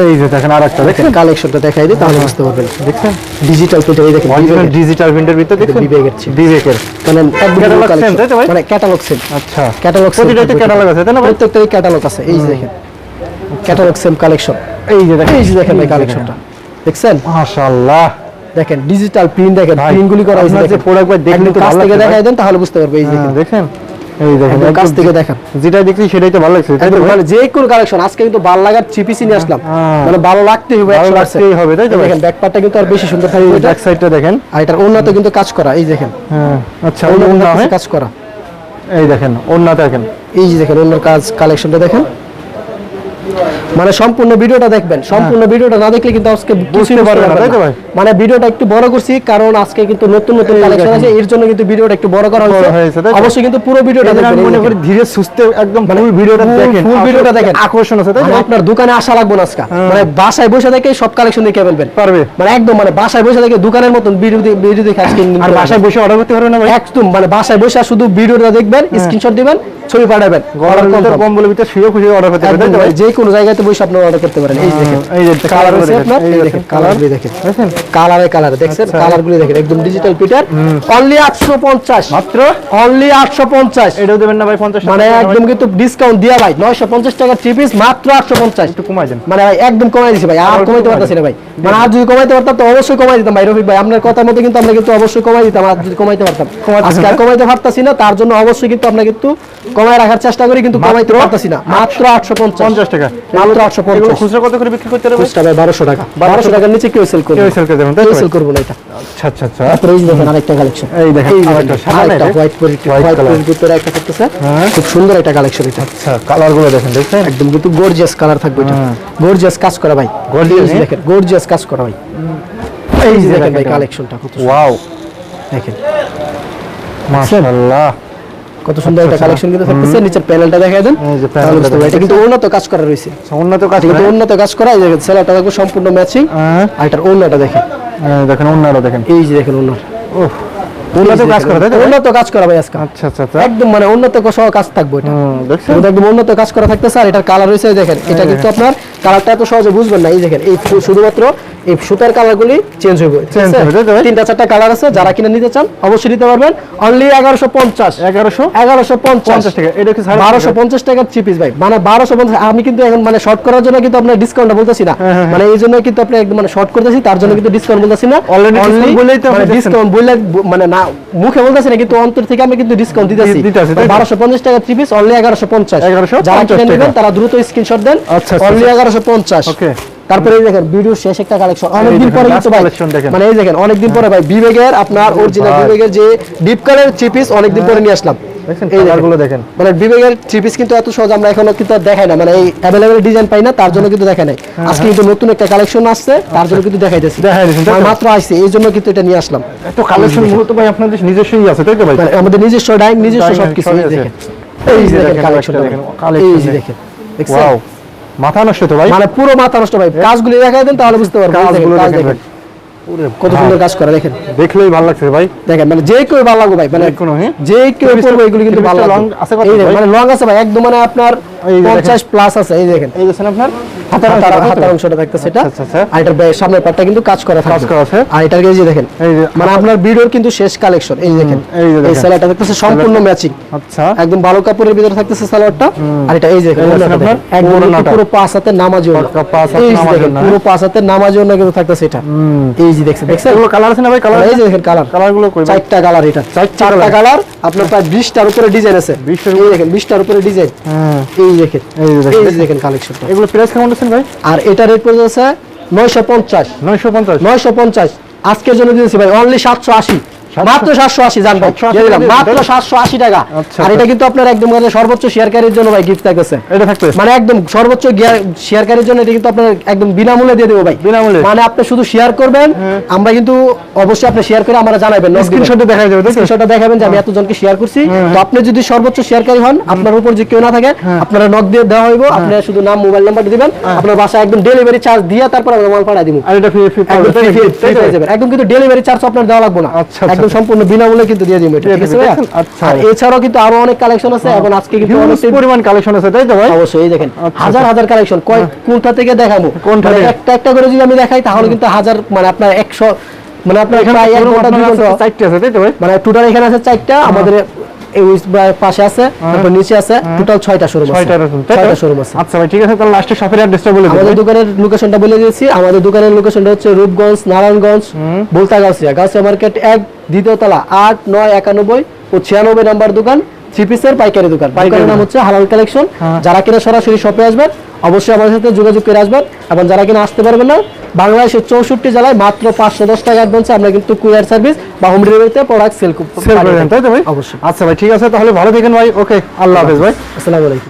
এই যে দেখেন আর একটা দেখেন? দেখেন কালেকশনটা দেখাই দিই তাহলে বুঝতে পারবেন। দেখছেন? ডিজিটাল প্রিন্টার এই দেখেন অরিজিনাল ডিজিটাল প্রিন্টের ভিতরে দেখছেন বিবেকের বিবেকের। মানে collection। তাই তো ভাই? মানে ক্যাটালগ আচ্ছা। ক্যাটালগ প্রতিটাতে ক্যাটালগ আছে তাই না ক্যাটালগ আছে এই যে দেখেন। ক্যাটালগ সেম কালেকশন এই যে দেখেন এই যে দেখেন ভাই কালেকশনটা দেখছেন? মাশাআল্লাহ। দেখেন ডিজিটাল প্রিন্ট দেখেন ভাই, প্রিন্ট গুলি করা হয়েছে দেখেন। ভাই দেখলে তো ভালো লাগছে দেখাই দেন তাহলে বুঝতে পারবে এই যে হ্যাঁ, দেখেন। দেখেন এই দেখেন কাছ থেকে দেখান। যেটা দেখছি সেটাই তো ভালো লাগছে? মানে যে কোন কালেকশন আজকে কিন্তু ভালো লাগার চিপিসি নিয়ে আসলাম। হ্যাঁ। মানে ভালো লাগতেই হবে ভালো 100% লাগতেই হবে, তাই তো দেখেন ব্যাক পার্টটা কিন্তু আর বেশি সুন্দর। ব্যাক সাইডটা দেখেন। আর এটার ওন্নাতে কিন্তু কাজ করা এই দেখেন। হ্যাঁ আচ্ছা ওন্না হ্যাঁ? কাজ করা। এই দেখেন ওন্না দেখেন। এই যে দেখেন অন্য কাজ কালেকশনটা দেখেন। মানে সম্পূর্ণ ভিডিওটা দেখবেন। সম্পূর্ণ ভিডিওটা না দেখলে কিন্তু আজকে বুঝতে পারবেন পারবেন না, তাই মানে ভিডিওটা একটু বড় করছি কারণ আজকে কিন্তু নতুন নতুন কালেকশন আছে এর জন্য কিন্তু ভিডিওটা একটু বড় করা হয়েছে, অবশ্যই কিন্তু পুরো ভিডিওটা দেখবেন মনে করি ধীরে সুস্থে একদম ফুল ভিডিওটা দেখেন। full ভিডিওটা দেখেন। আকর্ষণ আছে তাই মানে আপনার দোকানে আসা লাগবে না আজকে। মানে বাসায় বসে থেকে সব কালেকশন দেখে ফেলবেন। পারবে। মানে একদম মানে বাসায় বসে থেকে দোকানের মতন ভিডিও ভিডিও দেখে আজকে আর বাসায় বসে অর্ডার করতে পারবে না একদম মানে বাসায় বসে শুধু ভিডিওটা দেখবেন স্ক্রিনশট দিবেন ছবি পাঠাবেন। ভিতর confirm। কম্বলের ভিতর শুয়ে খুশি অর্ডার করতে পারবে একদম তাই তো ভাই? যে কোনো জায়গাতে বসে আপনি অর্ডার করতে পারেন। এই দেখেন এই যে কালার দেখেন আপনার এই দেখেন দেখেন কালার দেখেন দেখেন? কালারে কালারে আচ্ছা। কালারগুলি দেখেন একদম ডিজিটাল পিটার অনলি 850 মাত্র? অনলি 850 এটাও দেবেন না ভাই 50 মানে একদম কিন্তু ডিসকাউন্ট দিয়া ভাই 950 টাকা থ্রি পিস মাত্র 850 একটু কমাই দেন। মানে ভাই একদম কমাই দিছি ভাই আর কমাইতে কমাই পারতাছি না ভাই। মানে আর যদি কমাইতে পারতাম তো অবশ্যই কমাই দিতাম ভাই রফিক ভাই। আপনার কথার মতো কিন্তু আমরা কিন্তু অবশ্যই কমাই দিতাম আর যদি কমাইতে পারতাম। আজকে আর কমাইতে পারতাছি না তার জন্য অবশ্যই কিন্তু আমরা কিন্তু কমায় রাখার চেষ্টা করি কিন্তু কমাইতে পারতাছি না। মাত্র 850 50 টাকা। মাত্র এগুলো 850 খুচরা কত করে বিক্রি করতে পারবে খুচরা ভাই 1200 টাকা। 1200 টাকার নিচে কেউ সেল করবে কেউ sell করে দেবেন, তাই তো কেউ ভাই? সেল করবে না এটা। আচ্ছা আচ্ছা আচ্ছা। তারপরে এই দেখেন আরেকটা কালেকশন এই দেখেন, আরেকটা সাদা না হোয়াইট পরি হোয়াইট color। ভিতরে একটা করতেছে। হ্যাঁ। খুব সুন্দর একটা কালেকশন এটা। আচ্ছা কালারগুলো দেখেন দেখছেন? একদম কিন্তু গর্জিয়াস কালার থাকবে এটা। হ্যাঁ। গর্জিয়াস কাজ করা ভাই? দেখেন গর্জিয়াস কাজ করা ভাই। এই যে দেখেন ভাই এটা। কালেকশনটা কত সুন্দর। ওয়াও দেখেন। মাশাআল্লাহ। কত সুন্দর একটা আচ্ছা, কালেকশন কিন্তু থাকতেছে নিচের প্যানেলটা দেখাই দেন। তাহলে বুঝতে পারবেন। এটা কিন্তু উন্নত কাজ করা রয়েছে। উন্নত কাজ কিন্তু উন্নত কাজ করা এই দেখেন সেলারটা থাকবে সম্পূর্ণ ম্যাচিং আর এটার অন্যটা দেখেন। দেখেন অন্যরা দেখেন। এই যে দেখেন অন্য ওহ উন্নত কাজ করা তাই? উন্নত কাজ করা ভাই আজকে। আচ্ছা আচ্ছা আচ্ছা। একদম মানে উন্নত সহ কাজ থাকবে এটা। হুম, দেখছেন? একদম উন্নত কাজ করা থাকতেছে আর এটার কালার রয়েছে দেখেন। এটা। কিন্তু আপনার কালারটা এত সহজে বুঝবেন না। এই দেখেন এই শুধুমাত্র এই সুতার কালারগুলি চেঞ্জ ভাই? তিনটা চারটা কালার আছে যারা কিনে নিতে চান অবশ্যই নিতে পারবেন। অনলি এগারোশো পঞ্চাশ। এগারোশো? এগারোশো পঞ্চাশ। টাকা। এটা কি বারোশো পঞ্চাশ? টাকার থ্রি পিস ভাই। মানে বারোশো পঞ্চাশ আমি কিন্তু এখন মানে শর্ট করার জন্য কিন্তু আপনার ডিসকাউন্টটা বলতেছি না। হ্যাঁ, হ্যাঁ, মানে এই জন্য কিন্তু আপনি একদম মানে শর্ট করতেছি তার জন্য কিন্তু ডিসকাউন্ট বলতেছি না। Discount বললেই তো ডিসকাউন্ট বললে মানে না মুখে বলতেছি না কিন্তু অন্তর থেকে আমি কিন্তু ডিসকাউন্ট দিতেছি। বারোশো পঞ্চাশ টাকা থ্রি পিস অনলি এগারোশো পঞ্চাশ। 1150 যারা কিনে নেবেন তারা দ্রুত স্ক্রিনশট দেন। আচ্ছা, আচ্ছা, অনলি আচ্ছা। পঞ্চাশ। তারপরে দেখেন ভিডিও শেষ একটা কালেকশন অনেকদিন পরে কিন্তু ভাই মানে এই দেখেন অনেকদিন পরে ভাই বিবেগের আপনার অরিজিনাল ভাই। বিবেগের যে ডিপ কালার থ্রি পিস অনেকদিন পরে নিয়ে আসলাম। দেখেন। মানে বিবেকের থ্রি পিস কিন্তু এত সহজ আমরা এখনও কিন্তু দেখাই না। মানে এই অ্যাভেলেবেল ডিজাইন পাই না তার জন্য কিন্তু দেখাই নাই। আজকে কিন্তু নতুন একটা কালেকশন আসছে তার জন্য কিন্তু দেখাইতেছি। দেখাই দিয়েছেন, তাই তো? মানে মাত্র আসছে এই জন্য কিন্তু এটা নিয়ে আসলাম। এত কালেকশন মূলত ভাই আপনাদের নিজস্বই আছে তাই তো ভাই? আমাদের নিজস্ব ডাইং নিজস্ব সবকিছু। দেখেন। এই যে দেখেন দেখেন এই যে দেখেন। দেখছেন? মাথা নষ্ট তো ভাই। মানে পুরো মাথা নষ্ট ভাই। কাজগুলো দেখাই দেন তাহলে বুঝতে পারবেন কাজগুলো দেখেন কত সুন্দর কাজ করা দেখেন। দেখলেই ভালো লাগছে ভাই। দেখেন মানে যে কেউ ভালো লাগবে ভাই মানে যে হ্যাঁ? কেউ এগুলো কিন্তু ভালো ভাই? মানে লং আছে ভাই। একদম মানে আপনার এই যে দেখেন। পঞ্চাশ প্লাস আছে এই দেখেন এই দেখছেন আপনার হাতার হাতার অংশটা, থাকতেছে এটা আচ্ছা, আচ্ছা। আর এটার সামনের পাটটা কিন্তু কাজ করা থাকবে কাজ করা আছে। আর এটার এই যে দেখেন মানে আপনার ভিডিওর কিন্তু শেষ কালেকশন এই দেখেন এই দেখেন। সালোয়ারটা দেখতেছে সম্পূর্ণ ম্যাচিং আচ্ছা একদম ভালো কাপড়ের ভিতরে থাকতেছে সালোয়ারটা আর এটা এই যে দেখেন দেখেন দেখেন। আপনার একদম পুরো পাঁচ হাতের নামাজি পাঁচ হাত নামাজি পুরো পাঁচ হাতের নামাজি ওড়না কিন্তু থাকতেছে এটা এই যে দেখছেন দেখছেন এগুলো কালার আছে না ভাই কালার এই যে দেখেন কালার কালারগুলো কই চারটা কালার এটা চারটা কালার আপনার প্রায় বিশটার উপরে ডিজাইন আছে 20 টার দেখেন বিশটার উপরে ডিজাইন হ্যাঁ এই দেখেন এই যে দেখেন। এই দেখেন কালেকশনটা এগুলো প্রাইস কেমন দিচ্ছেন ভাই? আর এটা রেট পড়ে যাচ্ছে নয়শো পঞ্চাশ। নয়শো পঞ্চাশ। নয়শো পঞ্চাশ। আজকের জন্য দিয়েছি ভাই অনলি সাতশো আশি। মাত্র সাতশো আশি জান ভাই। 780 দিয়ে দিলাম, টাকা মাত্র সাতশো আশি টাকা। আচ্ছা, আর এটা আচ্ছা। কিন্তু আপনার একদম মানে সর্বোচ্চ শেয়ারকারীর জন্য ভাই গিফট থাকতেছে এটা থাকবে। মানে একদম সর্বোচ্চ শেয়ারকারীর জন্য এটা কিন্তু আপনার একদম বিনামূল্যে দিয়ে দেবো ভাই। বিনামূল্যে? মানে আপনি শুধু শেয়ার করবেন আমরা কিন্তু অবশ্যই আপনি শেয়ার করে আমরা জানাবেন স্ক্রিনশটে দেখা যাবে স্ক্রিনশটটা দেখাবেন যে আমি এতজনকে শেয়ার করছি। তো আপনি যদি সর্বোচ্চ শেয়ারকারী হন আপনার উপর যে কেউ না থাকে আপনারা নক দিয়ে দেওয়া হইব। আপনি শুধু নাম মোবাইল নাম্বার দিবেন। আপনার বাসায় একদম ডেলিভারি চার্জ দিয়ে তারপর আমরা মাল পাঠিয়ে দিব। আর এটা ফ্রি ফ্রি একদম কিন্তু ডেলিভারি চার্জ আপনার দেওয়া লাগবে না। আচ্ছা, আচ্ছা। সম্পূর্ণ বিনামূল্যে কিন্তু দিয়ে দিব ঠিক আছে দিবেন, আচ্ছা। আর এছাড়াও কিন্তু আরও অনেক কালেকশন আছে এখন আজকে কিন্তু অনেক পরিমাণ কালেকশন আছে তাই তো ভাই? অবশ্যই এই দেখেন আচ্ছা, হাজার আচ্ছা। হাজার কালেকশন কয় কোনটা থেকে দেখাবো? কোনটা মানে একটা একটা করে যদি আমি দেখাই তাহলে কিন্তু হাজার মানে আপনার একশো মানে আপনার এখানে চারটা আছে তাই তো ভাই? মানে টোটাল এখানে আছে চারটা আমাদের এই পাশে আছে তারপর নিচে আছে টোটাল ছয়টা শোরুম আছে। ছয়টা রকম তাই তো? শোরুম আছে। আচ্ছা ভাই ঠিক আছে তাহলে লাস্টে শপের অ্যাড্রেসটা বলে দিন আমাদের দোকানের লোকেশনটা বলে দিয়েছি। আমাদের দোকানের লোকেশনটা হচ্ছে রূপগঞ্জ নারায়ণগঞ্জ বলতা গাছিয়া গাছিয়া মার্কেট এক দ্বিতীয় তলা আট নয় একানব্বই ও ছিয়ানব্বই নাম্বার দোকান। থ্রি পিসের পাইকারি দোকান। পাইকারি নাম হচ্ছে হালাল কালেকশন হ্যাঁ। যারা কিনা সরাসরি শপে আসবেন অবশ্যই আমাদের সাথে যোগাযোগ করে আসবেন। এবং যারা কিনা আসতে পারবেন না বাংলাদেশের চৌষট্টি জেলায় মাত্র পাঁচশো দশ টাকা অ্যাডভান্সে আমরা কিন্তু কুরিয়ার সার্ভিস বা হোম ডেলিভারিতে প্রোডাক্ট সেল সেল করে দেন তাই তো ভাই? অবশ্যই। আচ্ছা ভাই ঠিক আছে তাহলে ভালো থাকেন ভাই। ওকে আল্লাহ হাফেজ ভাই। আসসালামু আলাইকুম।